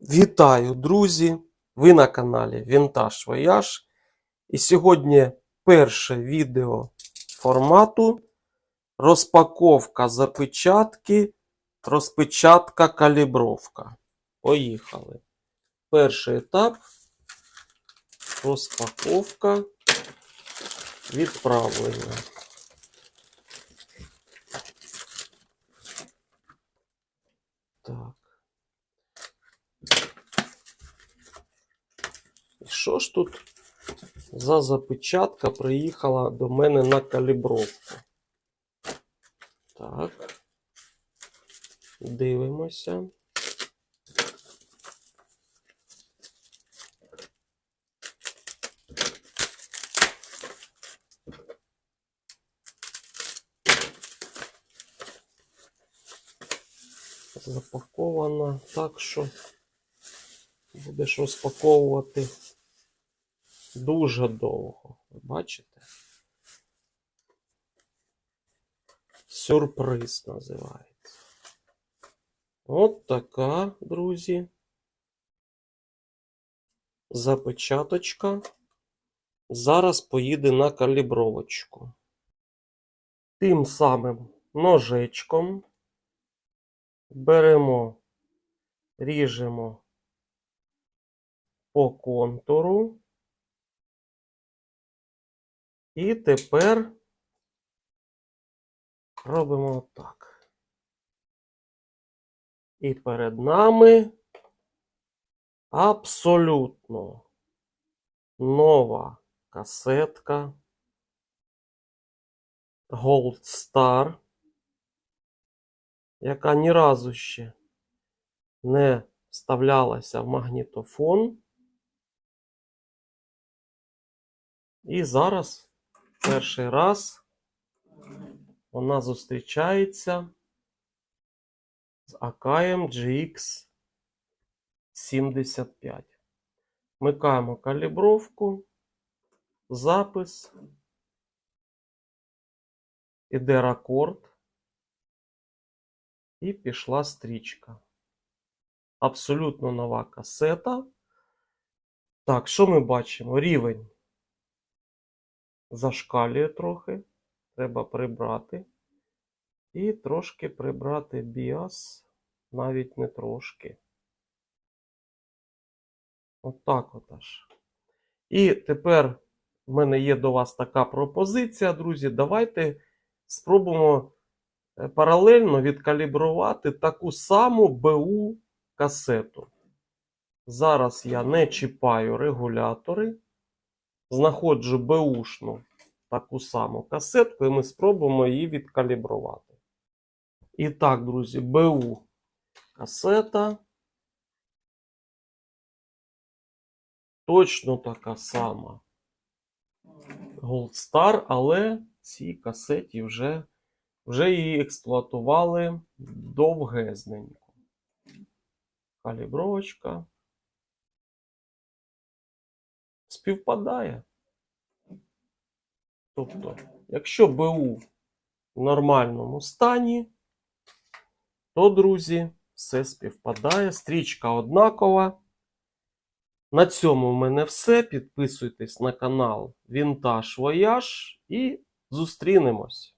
Вітаю, друзі! Ви на каналі Вінтаж Вояж. І сьогодні перше відео формату розпаковка запечатки, розпечатка калібровка. Поїхали. Перший етап розпаковка відправлення. Так. І що ж тут за запечатка приїхала до мене на калібровку? Так. Дивимося. Запакована так, що будеш розпаковувати дуже довго. Ви бачите? Сюрприз називається. От така, друзі. Запечаточка. Зараз поїде на калібровочку. Тим самим ножечком беремо, ріжемо по контуру. І тепер робимо так. І перед нами абсолютно нова касетка Gold Star, яка ні разу ще не вставлялася в магнітофон. І зараз перший раз вона зустрічається з Акаєм GX 75. Вмикаємо калібровку, запис, іде ракорд, і пішла стрічка. Абсолютно нова касета. Так, що ми бачимо? Рівень зашкалює трохи. Треба прибрати. І трошки прибрати біас, навіть не трошки. Отак от аж. І тепер в мене є до вас така пропозиція, друзі. Давайте спробуємо е, паралельно відкалібрувати таку саму БУ касету. Зараз я не чіпаю регулятори знаходжу беушну таку саму касетку, і ми спробуємо її відкалібрувати. І так, друзі, БУ касета. Точно така сама Gold Star, але цій касеті вже, вже її експлуатували довгезненько. Калібровочка співпадає. Тобто, якщо БУ в нормальному стані, то, друзі, все співпадає. Стрічка однакова. На цьому в мене все. Підписуйтесь на канал Вінтаж Вояж і зустрінемось.